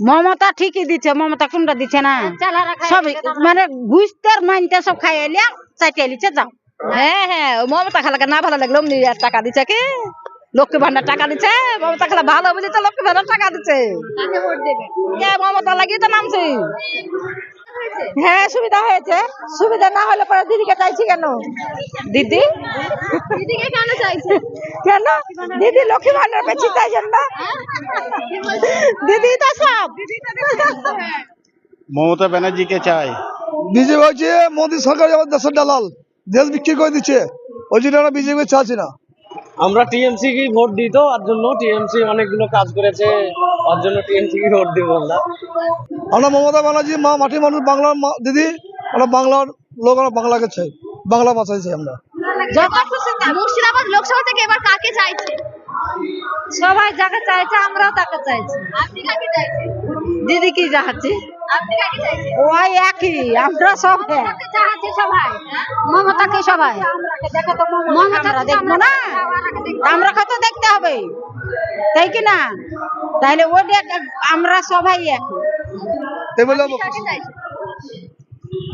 মমতা ঠিকই দিচ্ছে মমতা কোনটা দিচ্ছে না? সব মানে ঘুষতে মানতে সব খাইয়ে লিয়া চাইতে লিচে যাও। হ্যাঁ হ্যাঁ মমতা খালাকে না ভালো লাগল অমনি আর টাকা দিচ্ছে কি? লক্ষ্মী ভান্ডার টাকা দিচ্ছে মমতা খালা ভালো বুঝেছে লক্ষ্মী ভান্ডার টাকা দিচ্ছে কে মমতা লাগিয়ে তো নামছি? হ্যাঁ সুবিধা হয়েছে। সুবিধা না হলে পরে দিদিকে চাইছি কেন? দিদি? দিদিকে কেন চাইছে? কেন? দিদি লক্ষ্মী ভান্ডার পেয়েছি তাই জন্য। দিদি তো সব। মমতা ব্যানার্জিকে চাই। বিজেপি হচ্ছে মোদী সরকার আমার দেশের দালাল দেশ বিক্রি করে দিচ্ছে। ওই জন্য আমরা বিজেপি চাচ্ছি না। আমরা টিএমসি কি ভোট দিই তো আর জন্য টিএমসি অনেকগুলো কাজ করেছে ওর জন্য টিএমসি কি ভোট দিব আমরা। আমরা মমতা ব্যানার্জি মা মাটির মানুষ বাংলার দিদি আমরা বাংলার লোক আমরা বাংলাকে চাই। বাংলা ভাষাই চাই আমরা। মুর্শিদাবাদ লোকসভা থেকে এবার কাকে চাইছে? সবাই যাকে চাইছে আমরাও তাকে চাইছি। আপনি কাকে চাইছেন? দিদি কি যাচ্ছি আপনি ওই একই আমরা সব এক। সবাই মমতাকে সবাই। আমরা দেখব না। আমরা কত দেখতে হবে। তাই কি না? তাহলে ওটা আমরা সবাই এক।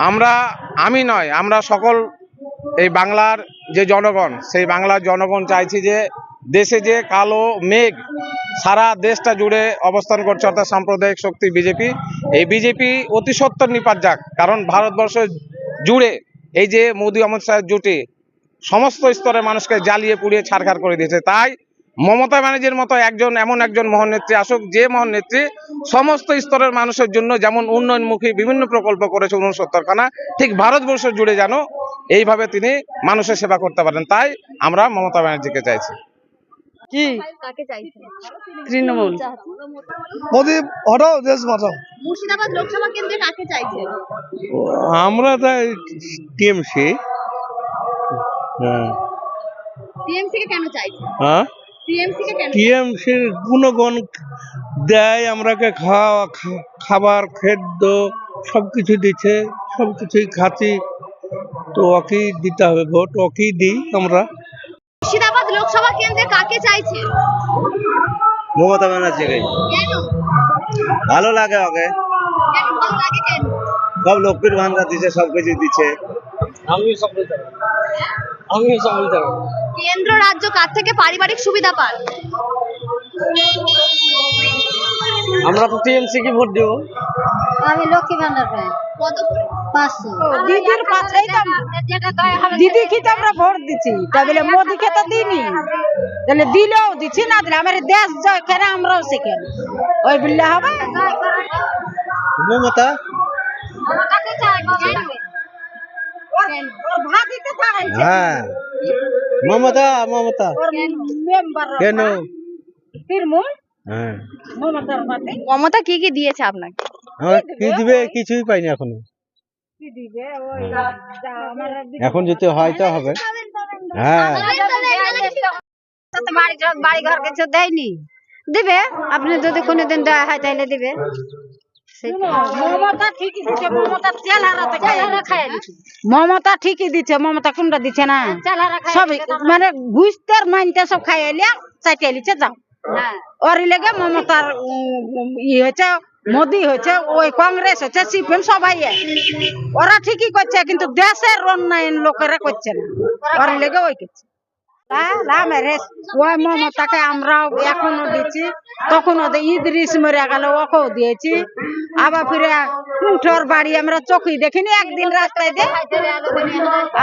আমরা আমি নয় আমরা সকল এই বাংলার যে জনগণ সেই বাংলার জনগণ চাইছি যে দেশে যে কালো মেঘ সারা দেশটা জুড়ে অবস্থান করছে অর্থাৎ সাম্প্রদায়িক শক্তি বিজেপি এই বিজেপি অতি সত্তর নিপাত যাক কারণ ভারতবর্ষ জুড়ে এই যে মোদী অমিত শাহের জুটি সমস্ত স্তরের মানুষকে জ্বালিয়ে পুড়িয়ে ছাড়খাড় করে দিয়েছে। তাই মমতা ব্যানার্জির মতো একজন এমন একজন মহান নেত্রী আসুক যে মহান নেত্রী সমস্ত স্তরের মানুষের জন্য যেমন উন্নয়নমুখী বিভিন্ন প্রকল্প করেছে উনসত্তরখানা ঠিক ভারতবর্ষ জুড়ে যেন এইভাবে তিনি মানুষের সেবা করতে পারেন তাই আমরা মমতা ব্যানার্জিকে চাইছি। কি? কাকে তৃণমূল। মোদী হটাও দেশ মুর্শিদাবাদ লোকসভা কেন্দ্রে কাকে চাইছে আমরা তাই টিএমসি। টিএমসি কে কেন চাইছে হ্যাঁ? টিএমসির গুণগণ দেয়? আমরাকে খাওয়া খা- খাবার খাদ্য সব কিছু দিচ্ছে সব কিছুই খাচ্ছি। তো ওকেই দিতে হবে ভোট ওকেই দিই আমরা। মুর্শিদাবাদ লোকসভা কেন্দ্রে কাকে চাইছে? মমতা ব্যানার্জিকে ভালো লাগে ওকে। কেন ভালো লাগে কেন? সব লক্ষ্মীর ভান্ডার দিচ্ছে সব কিছু দিচ্ছে আমি সব সব কেন্দ্র রাজ্য কার থেকে পারিবারিক সুবিধা পান আমরা তো টিএমসি কি ভোট দিব? আমি লক্ষ্মী ভান্ডার পাই। কত করে? পাঁচশো। দিদির পাশেই তো দিদি কি তো আমরা ভোট দিচ্ছি তা বলে মোদিকে তো দিইনি। তাহলে দিলেও দিচ্ছি না দিলে আমার দেশ জয় কেন আমরাও সেখানে ওই বললে হবে? মমতা? হ্যাঁ। মমতা মমতা। কেন? তৃণমূল হ্যাঁ। মমতা কি কি দিয়েছে আপনাকে? কি দিবে কিছুই পাইনি এখনও। কি দিবে ওই যা আমার এখন যদি হয় তো হবে। হ্যাঁ। বাড়ি ঘর- বাড়ি ঘর কিছু দেয়নি। দিবে। আপনি যদি কোনোদিন দেওয়া হয় তাহলে দিবে। মমতা ঠিকই দিচ্ছে মমতা তেল হারাতে খায় মমতা ঠিকই দিচ্ছে মমতা কোনটা দিচ্ছে না? সব মানে ঘুষতে মানতে সব খাই এলিয়া চাইতে এলিছে যাও। ওর লেগে মমতার ই হয়েছে মোদি হয়েছে ওই কংগ্রেস হচ্ছে সিপিএম সবাই ওরা ঠিকই করছে কিন্তু দেশের উন্নয়ন লোকেরা করছে না। ওর লেগে ওই করছে। আমরাও এখনও দিচ্ছি তখন ওদের ইদ্রিস মরে দিয়েছি। ফিরে বাড়ি আমরা চোখই দেখিনি, একদিন রাস্তায় দিয়ে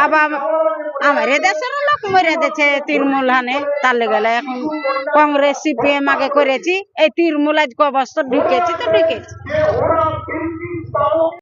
আবার আমার দেশের লোক মরে দিয়েছে তৃণমূল হানে তার গেলে এখন কংগ্রেস, সিপিএম আগে করেছি, এই তৃণমূল আজ ক ঢুকেছি তো ঢুকেছি।